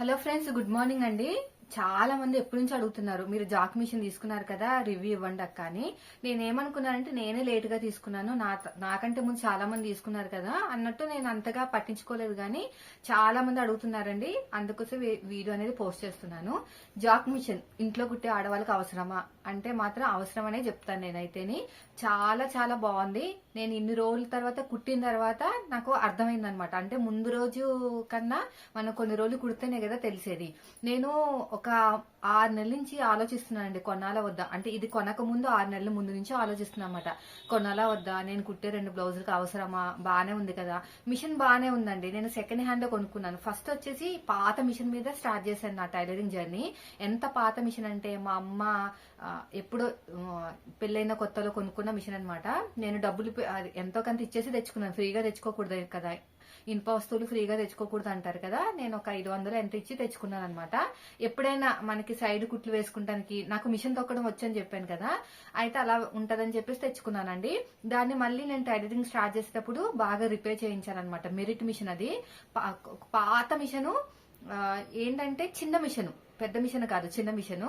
Hello friends good morning అండి. చాలా మంది ఎప్పటి నుంచి అడుగుతున్నారు మీరు జాక్ మిషన్ తీసుకున్నారు కదా రివ్యూ ఇవ్వండి అక్క అని. నేనేమనుకున్నానంటే నేనే లేట్గా తీసుకున్నాను నా నాకంటే ముందు చాలా మంది తీసుకున్నారు కదా అన్నట్టు నేను అంతగా పట్టించుకోలేదు కానీ చాలా మంది అడుగుతున్నారండి. అందుకోసం వీడియో అనేది పోస్ట్ చేస్తున్నాను. జాక్ మిషన్ ఇంట్లో కుట్టే ఆడవాళ్ళకి అవసరమా? అంటే మాత్రం అవసరం అనే చెప్తాను నేనైతేని. చాలా చాలా బాగుంది. నేను ఇన్ని రోజుల తర్వాత కుట్టిన తర్వాత నాకు అర్థమైంది అనమాట అంటే ముందు రోజు కన్నా మనం కొన్ని రోజులు కుడితేనే కదా తెలిసేది. నేను ఒక ఆరు నెలల నుంచి ఆలోచిస్తున్నానండి కొనాలా వద్దా. అంటే ఇది కొనక ముందు ఆరు నెలల ముందు నుంచి ఆలోచిస్తున్నామాట కొనాలా వద్దా నేను కుట్టే రెండు బ్లౌజులకు అవసరమా? బాగానే ఉంది కదా. మిషన్ బాగానే ఉందండి. నేను సెకండ్ హ్యాండ్ కొనుక్కున్నాను. ఫస్ట్ వచ్చేసి పాత మిషన్ మీద స్టార్ట్ చేశాను నా టైలరింగ్ జర్నీ. ఎంత పాత మిషన్ అంటే మా అమ్మ ఎప్పుడు ఎప్పుడో పెళ్ళైన కొత్తలో కొనుక్కున్న మిషన్ అనమాట నేను డబ్బులు ఎంతో కొంత ఇచ్చేసి తెచ్చుకున్నాను. ఫ్రీగా తెచ్చుకోకూడదు కదా. ఇనుప వస్తువులు ఫ్రీగా తెచ్చుకోకూడదు అంటారు కదా. నేను ఒక ఐదు వందలు ఎంత ఇచ్చి తెచ్చుకున్నాను అనమాట ఎప్పుడైనా మనకి సైడ్ కుట్లు వేసుకుంటానికి నాకు మిషన్ తొక్కడం వచ్చని చెప్పాను కదా. అయితే అలా ఉంటదని చెప్పేసి తెచ్చుకున్నానండి. దాన్ని మళ్ళీ నేను టైలరింగ్ స్టార్ట్ చేసేటప్పుడు బాగా రిపేర్ చేయించాను అనమాట మెరిట్ మిషన్ అది పాత మిషను ఏంటంటే చిన్న మిషను పెద్ద మిషన్ కాదు చిన్న మిషన్.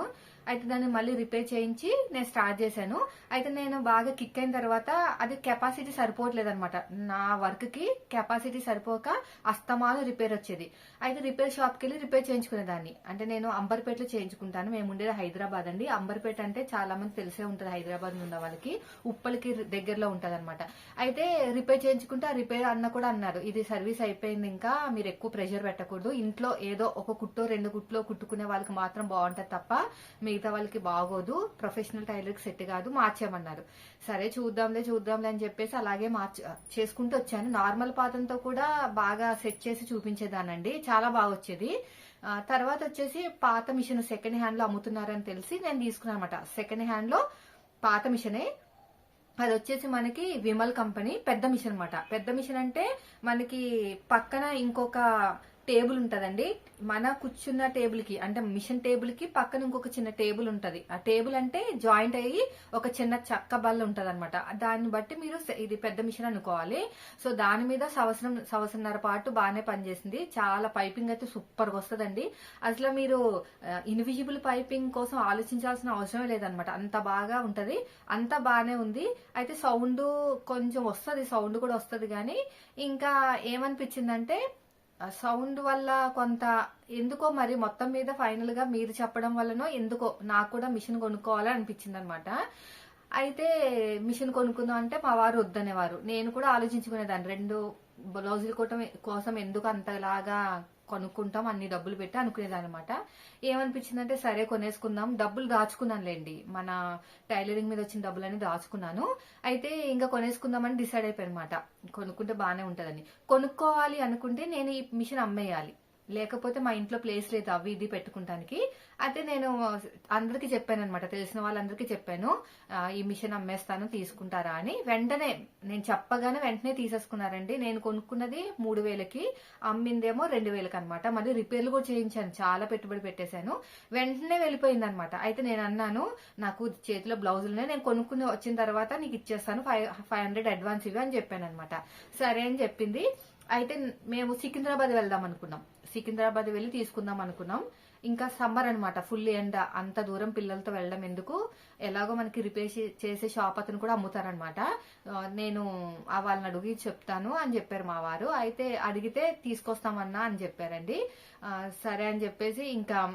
అయితే దాన్ని మళ్ళీ రిపేర్ చేయించి నేను స్టార్ట్ చేశాను. అయితే నేను బాగా కిక్ అయిన తర్వాత అది కెపాసిటీ సరిపోవట్లేదు అనమాట నా వర్క్కి కెపాసిటీ సరిపోక అస్తమాను రిపేర్ వచ్చేది. అయితే రిపేర్ షాప్కి వెళ్ళి రిపేర్ చేయించుకునేదాన్ని. అంటే నేను అంబర్పేటలో చేయించుకుంటాను. మేము ఉండేది హైదరాబాద్ అండి. అంబర్పేట అంటే చాలా మంది తెలిసే ఉంటుంది హైదరాబాద్ ఉన్న వాళ్ళకి. ఉప్పలకి దగ్గరలో ఉంటది అనమాట అయితే రిపేర్ చేయించుకుంటే ఆ రిపేర్ అన్న కూడా అన్నారు. ఇది సర్వీస్ అయిపోయింది ఇంకా మీరు ఎక్కువ ప్రెషర్ పెట్టకూడదు. ఇంట్లో ఏదో ఒక కుట్టో రెండు కుట్లో కుట్టుకునే వాళ్ళకి మాత్రం బాగుంటది తప్ప మిగతా వాళ్ళకి బాగోదు. ప్రొఫెషనల్ టైలర్కి సెట్ కాదు మార్చేయమన్నారు. సరే చూద్దాంలే చూద్దాంలే అని చెప్పేసి అలాగే మార్చ చేసుకుంటూ వచ్చాను. నార్మల్ పాతంతో కూడా బాగా సెట్ చేసి చూపించేదానండి. చాలా బాగా వచ్చేది. తర్వాత వచ్చేసి పాత మిషన్ సెకండ్ హ్యాండ్లో అమ్ముతున్నారని తెలిసి నేను తీసుకున్నాను అనమాట సెకండ్ హ్యాండ్లో పాత మిషనే. అది వచ్చేసి మనకి విమల్ కంపెనీ పెద్ద మిషన్ అనమాట పెద్ద మిషన్ అంటే మనకి పక్కన ఇంకొక టేబుల్ ఉంటదండి. మన కూర్చున్న టేబుల్కి అంటే మిషన్ టేబుల్కి పక్కన ఇంకొక చిన్న టేబుల్ ఉంటది. ఆ టేబుల్ అంటే జాయింట్ అయ్యి ఒక చిన్న చక్క బల్ల ఉంటది అనమాట దాన్ని బట్టి మీరు ఇది పెద్ద మిషన్ అనుకోవాలి. సో దాని మీద సంవత్సరం సంవత్సరంన్నర పాటు బాగానే పనిచేసింది. చాలా పైపింగ్ అయితే సూపర్గా వస్తుందండి. అసలు మీరు ఇన్విజిబుల్ పైపింగ్ కోసం ఆలోచించాల్సిన అవసరమే లేదనమాట అంత బాగా ఉంటది. అంత బాగానే ఉంది. అయితే సౌండ్ కొంచెం వస్తుంది సౌండ్ కూడా వస్తుంది కానీ ఇంకా ఏమనిపించిందంటే సౌండ్ వల్ల కొంత ఎందుకో మరి మొత్తం మీద ఫైనల్గా మీరు చెప్పడం వల్లనో ఎందుకో నాకు కూడా మిషన్ కొనుక్కోవాలని అనిపించింది అనమాట అయితే మిషన్ కొనుక్కుందాం అంటే మా వారు వద్దనేవారు. నేను కూడా ఆలోచించుకునేదాన్ని. రెండు బ్లౌజుల కోటం కోసం ఎందుకు అంతలాగా కొనుక్కుంటాం అన్ని డబ్బులు పెట్టి అనుకునేదనమాట అనమాట ఏమనిపించిందంటే సరే కొనేసుకుందాం డబ్బులు దాచుకున్నానులేండి. మన టైలరింగ్ మీద వచ్చిన డబ్బులని దాచుకున్నాను. అయితే ఇంకా కొనేసుకుందామని డిసైడ్ అయిపోయానమాట. అనమాట కొనుక్కుంటే బాగానే ఉంటదని. కొనుక్కోవాలి అనుకుంటే నేను ఈ మిషన్ అమ్మేయాలి. లేకపోతే మా ఇంట్లో ప్లేస్ లేదు అవి ఇది పెట్టుకుంటానికి. అయితే నేను అందరికి చెప్పాను అనమాట తెలిసిన వాళ్ళందరికీ చెప్పాను. ఈ మిషన్ అమ్మేస్తాను తీసుకుంటారా అని. వెంటనే నేను చెప్పగానే వెంటనే తీసేసుకున్నారండి. నేను కొనుక్కున్నది మూడు వేలకి అమ్మిందేమో రెండు వేలకి అనమాట మళ్ళీ రిపేర్లు కూడా చేయించాను. చాలా పెట్టుబడి పెట్టేశాను. వెంటనే వెళ్ళిపోయింది అనమాట అయితే నేను అన్నాను నాకు చేతిలో బ్లౌజులనే నేను కొనుక్కుని వచ్చిన తర్వాత నీకు ఇచ్చేస్తాను. ఫైవ్ ఫైవ్ హండ్రెడ్ అడ్వాన్స్ ఇవి అని చెప్పాను అనమాట సరే అని చెప్పింది. అయితే మేము సికింద్రాబాద్ వెళ్దాం అనుకున్నాం. సికింద్రాబాద్ వెళ్ళి తీసుకుందాం అనుకున్నాం. ఇంకా సమ్మర్ అనమాట ఫుల్ ఎండ అంత దూరం పిల్లలతో వెళ్ళడం ఎందుకు? ఎలాగో మనకి రిపేర్ చే- చేసే షాప్ అతను కూడా అమ్ముతారనమాట నేను ఆ వాళ్ళని అడిగి చెప్తాను అని చెప్పారు మా వారు. అయితే అడిగితే తీసుకొస్తామన్నా అని చెప్పారండి. సరే అని చెప్పేసి ఇంకా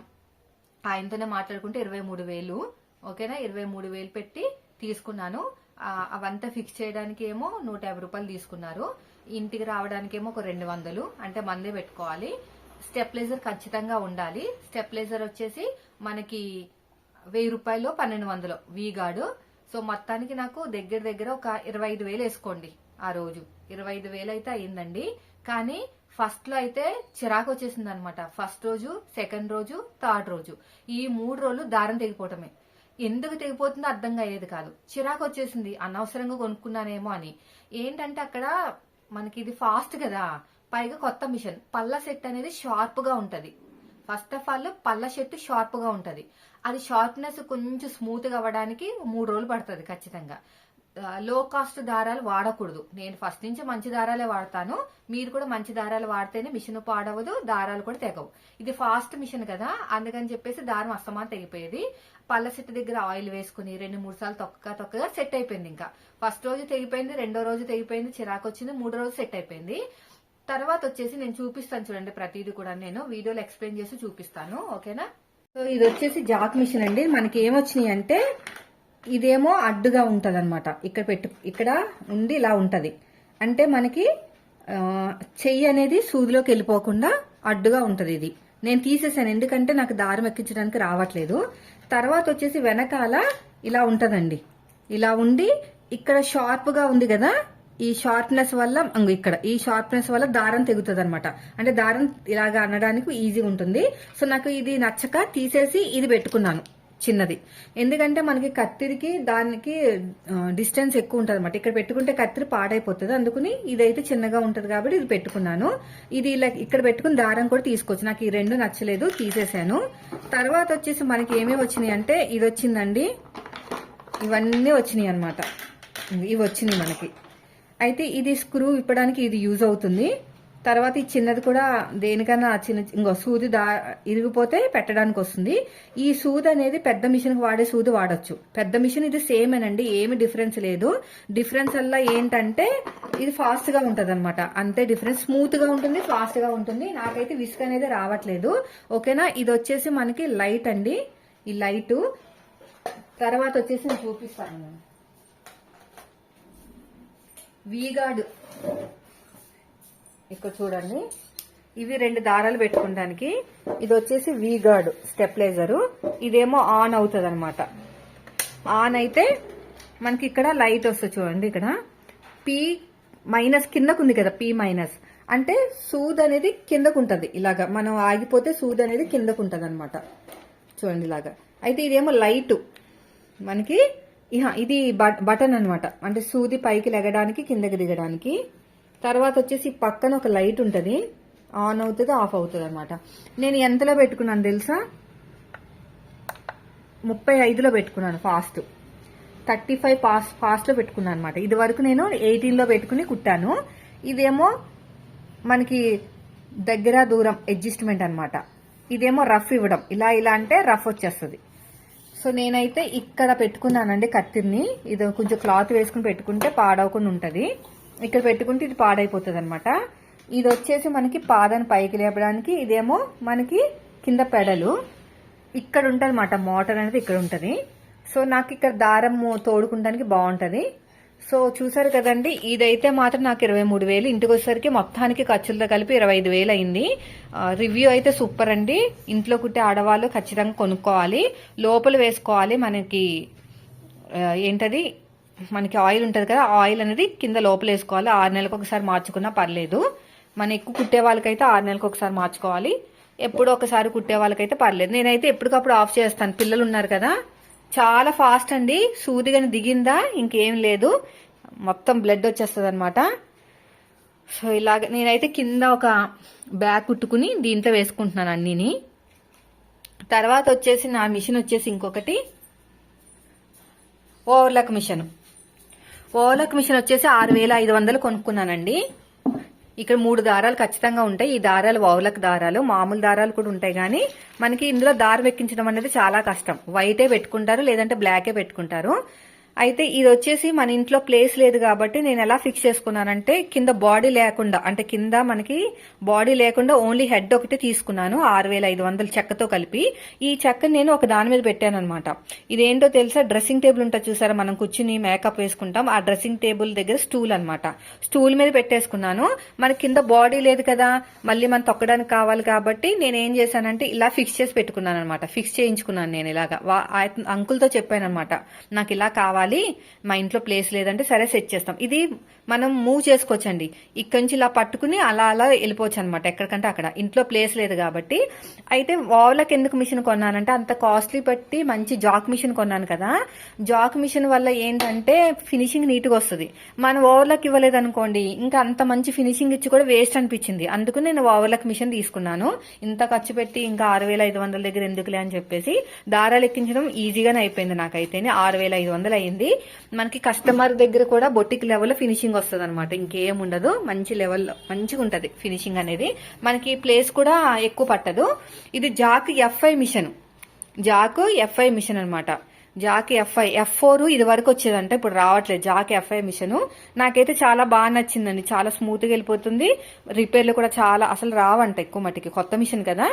ఆయనతోనే మాట్లాడుకుంటే ఇరవై మూడు వేలు. ఓకేనా? ఇరవై మూడు వేలు పెట్టి తీసుకున్నాను. అవంతా ఫిక్స్ చేయడానికి ఏమో నూట యాభై రూపాయలు తీసుకున్నారు. ఇంటికి రావడానికి ఏమో ఒక రెండు వందలు. అంటే మందే పెట్టుకోవాలి. స్టెప్లైజర్ ఖచ్చితంగా ఉండాలి. స్టెప్లైజర్ వచ్చేసి మనకి వెయ్యి రూపాయలు పన్నెండు వందలు. వీగాడు సో మొత్తానికి నాకు దగ్గర దగ్గర ఒక ఇరవై ఐదు వేలు వేసుకోండి ఆ రోజు. ఇరవై ఐదు వేలు అయితే అయిందండి కానీ ఫస్ట్లో అయితే చిరాకు వచ్చేసింది అనమాట ఫస్ట్ రోజు సెకండ్ రోజు థర్డ్ రోజు. ఈ మూడు రోజులు దారం తెగిపోవటమే. ఎందుకు తెగిపోతుందో అర్థం అయ్యేది కాదు. చిరాకు వచ్చేసింది. అనవసరంగా కొనుక్కున్నానేమో అని. ఏంటంటే అక్కడ మనకి ఇది ఫాస్ట్ కదా. పైగా కొత్త మిషన్. పళ్ళ సెట్ అనేది షార్ప్గా ఉంటది. ఫస్ట్ ఆఫ్ ఆల్ పళ్ళ షర్ట్ షార్ప్గా ఉంటది. అది షార్ప్నెస్ కొంచెం స్మూత్గా అవ్వడానికి మూడు రోజులు పడుతుంది ఖచ్చితంగా. లో కాస్ట్ దారాలు వాడకూడదు. నేను ఫస్ట్ నుంచి మంచి దారాలే వాడతాను. మీరు కూడా మంచి దారాలు వాడితేనే మిషన్ పాడవదు దారాలు కూడా తెగవు. ఇది ఫాస్ట్ మిషన్ కదా. అందుకని చెప్పేసి దారం అస్తమాన్ తెగిపోయేది. పళ్ళ సెట్ దగ్గర ఆయిల్ వేసుకుని రెండు మూడు సార్లు తొక్కగా తొక్కగా సెట్ అయిపోయింది ఇంకా. ఫస్ట్ రోజు తెగిపోయింది రెండో రోజు తెగిపోయింది చిరాకు వచ్చింది మూడో రోజు సెట్ అయిపోయింది. తర్వాత వచ్చేసి నేను చూపిస్తాను చూడండి ప్రతిదీ కూడా నేను. వీడియోలో ఎక్స్ప్లెయిన్ చేసి చూపిస్తాను ఓకేనా? సో ఇది వచ్చేసి జాక్ మిషన్ అండి. మనకి ఏమొచ్చినాయి అంటే ఇదేమో అడ్డుగా ఉంటది అనమాట ఇక్కడ పెట్టు ఇక్కడ ఉండి ఇలా ఉంటది. అంటే మనకి చెయ్యి అనేది సూదిలోకి వెళ్ళిపోకుండా అడ్డుగా ఉంటది ఇది. నేను తీసేసాను ఎందుకంటే నాకు దారం ఎక్కించడానికి రావట్లేదు. తర్వాత వచ్చేసి వెనకాల ఇలా ఉంటదండి. ఇలా ఉండి ఇక్కడ షార్ప్గా ఉంది కదా ఈ షార్ప్నెస్ వల్ల ఇక్కడ ఈ షార్ప్నెస్ వల్ల దారం తెగుతుంది అనమాట అంటే దారం ఇలాగా అనడానికి ఈజీగా ఉంటుంది. సో నాకు ఇది నచ్చక తీసేసి ఇది పెట్టుకున్నాను చిన్నది. ఎందుకంటే మనకి కత్తిరికి దానికి డిస్టెన్స్ ఎక్కువ ఉంటుంది అనమాట ఇక్కడ పెట్టుకుంటే కత్తిరి పాడైపోతుంది. అందుకని ఇదైతే చిన్నగా ఉంటుంది కాబట్టి ఇది పెట్టుకున్నాను. ఇది ఇలా ఇక్కడ పెట్టుకుని దారం కూడా తీసుకోవచ్చు. నాకు ఈ రెండు నచ్చలేదు తీసేసాను. తర్వాత వచ్చేసి మనకి ఏమేమి వచ్చినాయి అంటే ఇది వచ్చిందండి. ఇవన్నీ వచ్చినాయి అనమాట ఇవి వచ్చినాయి మనకి. అయితే ఇది స్క్రూ విప్పడానికి ఇది యూజ్ అవుతుంది. తర్వాత ఈ చిన్నది కూడా దేనికన్నా చిన్న ఇంకో సూది దా ఇరిగిపోతే పెట్టడానికి వస్తుంది. ఈ సూది అనేది పెద్ద మిషన్కి వాడే సూది వాడొచ్చు. పెద్ద మిషన్ ఇది సేమ్ అనండి ఏమి డిఫరెన్స్ లేదు. డిఫరెన్స్ వల్ల ఏంటంటే ఇది ఫాస్ట్గా ఉంటుంది అనమాట అంతే డిఫరెన్స్ స్మూత్గా ఉంటుంది ఫాస్ట్గా ఉంటుంది. నాకైతే విసుక అనేది రావట్లేదు. ఓకేనా? ఇది వచ్చేసి మనకి లైట్ అండి. ఈ లైటు తర్వాత వచ్చేసి నేను చూపిస్తాను. వీగాడు. వీగార్డ్ ఇక్కడ చూడండి. ఇవి రెండు దారాలు పెట్టుకోవడానికి ఇది వచ్చేసి వీగాడు స్టెప్లైజరు. ఇదేమో ఆన్ అవుతుంది అనమాట ఆన్ అయితే మనకి ఇక్కడ లైట్ వస్తుంది చూడండి ఇక్కడ. పి మైనస్ కిందకు ఉంది కదా పి మైనస్. అంటే సూద్ అనేది కిందకు ఉంటుంది ఇలాగా. మనం ఆగిపోతే సూద్ అనేది కిందకు ఉంటుంది అనమాట చూడండి ఇలాగా. అయితే ఇదేమో లైట్. మనకి ఇది బటన్ అనమాట అంటే సూది పైకి లెగడానికి కిందకి దిగడానికి. తర్వాత వచ్చేసి పక్కన ఒక లైట్ ఉంటుంది. ఆన్ అవుతుంది ఆఫ్ అవుతుంది అనమాట నేను ఎంతలో పెట్టుకున్నాను తెలుసా? ముప్పై ఐదులో పెట్టుకున్నాను ఫాస్ట్. థర్టీ ఫైవ్ ఫాస్ట్ ఫాస్ట్లో పెట్టుకున్నాను అనమాట ఇది వరకు నేను ఎయిటీన్లో పెట్టుకుని కుట్టాను. ఇదేమో మనకి దగ్గర దూరం అడ్జస్ట్మెంట్ అన్నమాట. ఇదేమో రఫ్ ఇవ్వడం. ఇలా ఇలా అంటే రఫ్ వచ్చేస్తుంది. సో నేనైతే ఇక్కడ పెట్టుకున్నానండి కత్తిరిని. ఇది కొంచెం క్లాత్ వేసుకుని పెట్టుకుంటే పాడవకుండా ఉంటుంది. ఇక్కడ పెట్టుకుంటే ఇది పాడైపోతుంది అనమాట ఇది వచ్చేసి మనకి పాదను పైకి లేపడానికి ఇదేమో మనకి కింద పెడలు. ఇక్కడ ఉంటుంది అన్నమాట మోటార్ అనేది ఇక్కడ ఉంటుంది. సో నాకు ఇక్కడ దారం తోడుకుంటానికి బాగుంటుంది. సో చూసారు కదండి ఇదైతే మాత్రం నాకు ఇరవై మూడు వేలు. ఇంటికి వచ్చేసరికి మొత్తానికి ఖర్చులతో కలిపి ఇరవై ఐదు వేలు అయింది. రివ్యూ అయితే సూపర్ అండి. ఇంట్లో కుట్టే ఆడవాళ్ళు ఖచ్చితంగా కొనుక్కోవాలి. లోపల వేసుకోవాలి మనకి ఏంటది? మనకి ఆయిల్ ఉంటుంది కదా ఆయిల్ అనేది కింద లోపల వేసుకోవాలి. ఆరు నెలలకు ఒకసారి మార్చుకున్నా పర్లేదు. మన ఎక్కువ కుట్టే వాళ్ళకైతే ఆరు నెలలకు ఒకసారి మార్చుకోవాలి. ఎప్పుడో ఒకసారి కుట్టే వాళ్ళకైతే పర్లేదు. నేనైతే ఎప్పటికప్పుడు ఆఫ్ చేస్తాను. పిల్లలు ఉన్నారు కదా. చాలా ఫాస్ట్ అండి. సూది కానీ దిగిందా? ఇంకేం లేదు. మొత్తం బ్లడ్ వచ్చేస్తుంది అనమాట సో ఇలాగ నేనైతే కింద ఒక బ్యాగ్ కుట్టుకుని దీంట్లో వేసుకుంటున్నాను అన్నీని. తర్వాత వచ్చేసి నా మిషన్ వచ్చేసి ఇంకొకటి. ఓవర్లక్ మిషన్ ఓవర్లక్ మిషన్ వచ్చేసి ఆరు వేల ఐదు వందలు కొనుక్కున్నానండి. ఇక్కడ మూడు దారాలు ఖచ్చితంగా ఉంటాయి. ఈ దారాలు వౌలకు దారాలు మామూలు దారాలు కూడా ఉంటాయి కానీ మనకి ఇందులో దారం ఎక్కించడం అనేది చాలా కష్టం. వైటే పెట్టుకుంటారు లేదంటే బ్లాకే పెట్టుకుంటారు. అయితే ఇది వచ్చేసి మన ఇంట్లో ప్లేస్ లేదు కాబట్టి నేను ఎలా ఫిక్స్ చేసుకున్నానంటే కింద బాడీ లేకుండా అంటే కింద మనకి బాడీ లేకుండా ఓన్లీ హెడ్ ఒకటి తీసుకున్నాను ఆరు వేల ఐదు వందల చెక్కతో కలిపి. ఈ చెక్కని నేను ఒక దాని మీద పెట్టాను అనమాట ఇదేంటో తెలుసా? డ్రెస్సింగ్ టేబుల్ ఉంటుంది చూసారా? మనం కూర్చుని మేకప్ వేసుకుంటాం ఆ డ్రెస్సింగ్ టేబుల్ దగ్గర స్టూల్ అనమాట స్టూల్ మీద పెట్టేసుకున్నాను. మన కింద బాడీ లేదు కదా మళ్ళీ మనం తొక్కడానికి కావాలి కాబట్టి నేను ఏం చేశానంటే ఇలా ఫిక్స్ చేసి పెట్టుకున్నాను అనమాట ఫిక్స్ చేయించుకున్నాను నేను ఇలాగా. వా- ఆయన- అంకుల్తో చెప్పాను అనమాట నాకు ఇలా కావాలి మా ఇంట్లో ప్లేస్ లేదంటే సరే సెట్ చేస్తాం. ఇది మనం మూవ్ చేసుకోవచ్చండి. ఇక్కడ నుంచి ఇలా పట్టుకుని అలా అలా వెళ్ళిపోవచ్చు అనమాట ఎక్కడికంటే అక్కడ. ఇంట్లో ప్లేస్ లేదు కాబట్టి. అయితే వావ్లకు ఎందుకు మిషన్ కొన్నానంటే అంత కాస్ట్లీ పెట్టి మంచి జాక్ మిషన్ కొన్నాను కదా. జాక్ మిషన్ వల్ల ఏంటంటే ఫినిషింగ్ నీట్గా వస్తుంది. మనం ఓవర్లకు ఇవ్వలేదు అనుకోండి ఇంకా అంత మంచి ఫినిషింగ్ ఇచ్చి కూడా వేస్ట్ అనిపించింది. అందుకు నేను ఓవర్లకు మిషన్ తీసుకున్నాను. ఇంత ఖర్చు పెట్టి ఇంకా ఆరు వేల ఐదు వందల దగ్గర ఎందుకులే అని చెప్పేసి దారాలు ఎక్కించడం ఈజీగానే అయిపోయింది నాకైతేనే. ఆరు వేల ఐదు వందలు అయింది. అయిపోయింది మనకి కస్టమర్ దగ్గర కూడా బొట్టిక్ లెవెల్ ఫినిషింగ్ వస్తుంది అనమాట ఇంకేం ఉండదు. మంచి లెవెల్లో మంచిగా ఉంటది ఫినిషింగ్ అనేది. మనకి ప్లేస్ కూడా ఎక్కువ పట్టదు. ఇది Jack FI machine Jack FI machine అనమాట జాక్ ఎఫ్ఐ ఎఫ్ ఫోర్ ఇది వరకు వచ్చేదంట ఇప్పుడు రావట్లేదు. జాక్ ఎఫ్ఐ మిషన్ నాకైతే చాలా బాగా నచ్చిందండి. చాలా స్మూత్గా వెళ్ళిపోతుంది. రిపేర్లు కూడా చాలా అసలు రావంట ఎక్కువ మటుకి కొత్త మిషన్ కదా.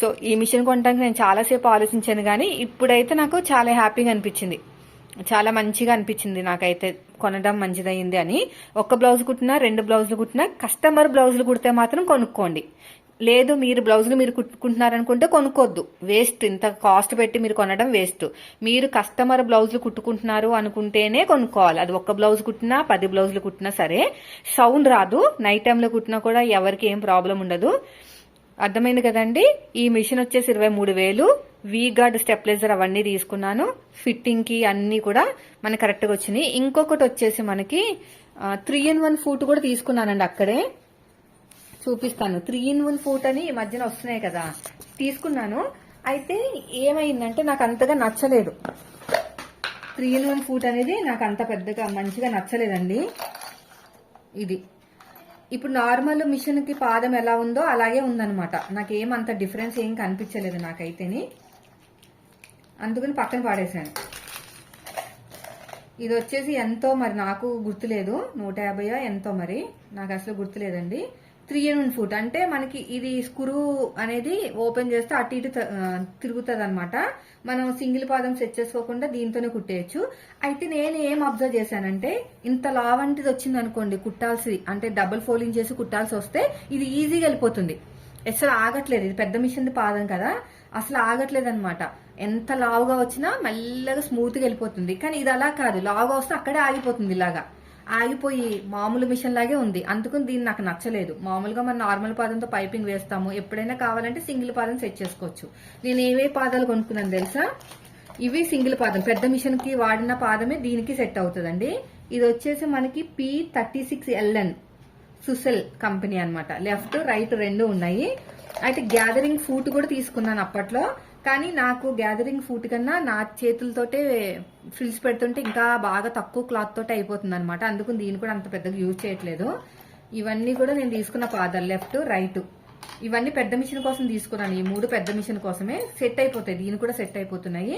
సో ఈ మిషన్ కొనడానికి నేను చాలాసేపు ఆలోచించాను కానీ ఇప్పుడైతే నాకు చాలా హ్యాపీగా అనిపించింది. చాలా మంచిగా అనిపించింది నాకైతే కొనడం మంచిదయ్యింది అని. ఒక బ్లౌజ్ కుట్టినా రెండు బ్లౌజులు కుట్టినా కస్టమర్ బ్లౌజులు కుడితే మాత్రం కొనుక్కోండి. లేదు మీరు బ్లౌజులు మీరు కుట్టుకుంటున్నారనుకుంటే కొనుక్కోద్దు. వేస్ట్ ఇంత కాస్ట్ పెట్టి మీరు కొనడం వేస్ట్. మీరు కస్టమర్ బ్లౌజులు కుట్టుకుంటున్నారు అనుకుంటేనే కొనుక్కోవాలి. అది ఒక్క బ్లౌజ్ కుట్టినా పది బ్లౌజులు కుట్టినా సరే సౌండ్ రాదు. నైట్ టైంలో కుట్టినా కూడా ఎవరికి ఏం ప్రాబ్లం ఉండదు. అర్థమైంది కదండి? ఈ మిషన్ వచ్చేసి ఇరవై మూడు వేలు. వీ గార్డ్ స్టెప్లైజర్ అవన్నీ తీసుకున్నాను. ఫిట్టింగ్కి అన్ని కూడా మనకి కరెక్ట్గా వచ్చినాయి. ఇంకొకటి వచ్చేసి మనకి త్రీ ఇన్ వన్ ఫూట్ కూడా తీసుకున్నానండి అక్కడే. చూపిస్తాను. త్రీ ఇన్ వన్ ఫూట్ అని ఈ మధ్యన వస్తున్నాయి కదా. తీసుకున్నాను. అయితే ఏమైందంటే నాకు అంతగా నచ్చలేదు. త్రీ ఇన్ వన్ ఫూట్ అనేది నాకు అంత పెద్దగా మంచిగా నచ్చలేదండి. ఇది. ఇప్పుడు నార్మల్ మిషన్కి పాదం ఎలా ఉందో అలాగే ఉందన్నమాట. నాకు ఏమంత డిఫరెన్స్ ఏం కనిపించలేదు నాకైతేని. అందుకని పక్కన పాడేశాను. ఇది వచ్చేసి ఎంతో మరి నాకు గుర్తులేదు. నూట యాభై ఎంతో మరి. నాకు అసలు గుర్తులేదండి. Three and one foot. అంటే మనకి ఇది స్క్రూ అనేది ఓపెన్ చేస్తే అటు ఇటు తిరుగుతుంది అనమాట మనం సింగిల్ పాదం సెట్ చేసుకోకుండా దీంతోనే కుట్టేయచ్చు. అయితే నేను ఏం అబ్జర్వ్ చేశానంటే ఇంత లావంటిది వచ్చింది అనుకోండి కుట్టాల్సి అంటే డబుల్ ఫోల్డింగ్ చేసి కుట్టాల్సి వస్తే ఇది ఈజీగా వెళ్ళిపోతుంది. అసలు ఆగట్లేదు. ఇది పెద్ద మిషన్ పాదం కదా. అసలు ఆగట్లేదు అనమాట ఎంత లావుగా వచ్చినా మెల్లగా స్మూత్గా వెళ్ళిపోతుంది. కానీ ఇది అలా కాదు. లావుగా వస్తే అక్కడే ఆగిపోతుంది ఇలాగా. ఆగిపోయి మామూలు మిషన్ లాగే ఉంది. అందుకని దీన్ని నాకు నచ్చలేదు. మామూలుగా మనం నార్మల్ పాదంతో పైపింగ్ వేస్తాము. ఎప్పుడైనా కావాలంటే సింగిల్ పాదం సెట్ చేసుకోవచ్చు. నేను ఏవే పాదాలు కొనుక్కున్నాను తెలుసా? ఇవి సింగిల్ పాదం. పెద్ద మిషన్కి వాడిన పాదమే దీనికి సెట్ అవుతుందండి. ఇది వచ్చేసి మనకి పి థర్టీ సిక్స్ ఎల్ఎన్ సుసెల్ కంపెనీ అన్నమాట. లెఫ్ట్ రైట్ రెండు ఉన్నాయి. అయితే గ్యాదరింగ్ ఫూట్ కూడా తీసుకున్నాను అప్పట్లో. కానీ నాకు గ్యాదరింగ్ ఫూట్ కన్నా నా చేతులతోటే ఫ్రిల్స్ పెడుతుంటే ఇంకా బాగా తక్కువ క్లాత్ తోటే అయిపోతుంది అనమాట అందుకు దీన్ని కూడా అంత పెద్దగా యూజ్ చేయట్లేదు. ఇవన్నీ కూడా నేను తీసుకున్న పాదర్ లెఫ్ట్ రైట్ ఇవన్నీ పెద్ద మిషన్ కోసం తీసుకున్నాను. ఈ మూడు పెద్ద మిషన్ కోసమే. సెట్ అయిపోతాయి. దీని కూడా సెట్ అయిపోతున్నాయి.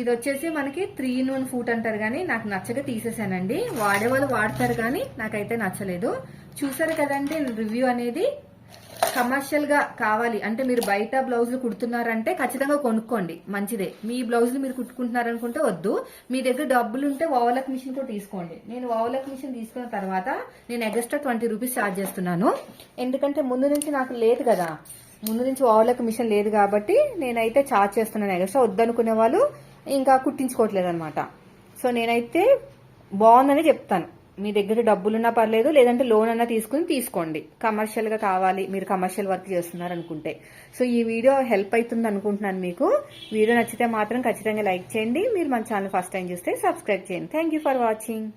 ఇది వచ్చేసి మనకి త్రీ ఇన్ వన్ ఫూట్ అంటారు కానీ నాకు నచ్చక తీసేసానండి. వాడేవాళ్ళు వాడతారు కానీ నాకైతే నచ్చలేదు. చూసారు కదండి రివ్యూ అనేది కమర్షియల్గా కావాలి. అంటే మీరు బయట బ్లౌజులు కుడుతున్నారంటే ఖచ్చితంగా కొనుక్కోండి. మంచిదే. మీ బ్లౌజులు మీరు కుట్టుకుంటున్నారనుకుంటే వద్దు. మీ దగ్గర డబ్బులు ఉంటే ఓవలక్ మిషన్ కూడా తీసుకోండి. నేను ఓవలక్ మిషన్ తీసుకున్న తర్వాత నేను ఎగస్ట్రా ట్వంటీ రూపీస్ ఛార్జ్ చేస్తున్నాను. ఎందుకంటే ముందు నుంచి నాకు లేదు కదా. ముందు నుంచి ఓవలక్ మిషన్ లేదు కాబట్టి నేనైతే ఛార్జ్ చేస్తున్నాను ఎగస్ట్రా వద్దనుకునే వాళ్ళు ఇంకా కుట్టించుకోవట్లేదు అనమాట సో నేనైతే బాగుందని చెప్తాను. మీ దగ్గర డబ్బులున్నా పర్లేదు లేదంటే లోన్ అన్నా తీసుకుని తీసుకోండి. కమర్షియల్గా కావాలి మీరు కమర్షియల్ వర్క్ చేస్తున్నారు అనుకుంటే సో ఈ వీడియో హెల్ప్ అవుతుంది అనుకుంటున్నాను మీకు. వీడియో నచ్చితే మాత్రం ఖచ్చితంగా లైక్ చేయండి. మీరు మన ఛానల్ ఫస్ట్ టైం చూస్తే సబ్స్క్రైబ్ చేయండి. Thank for watching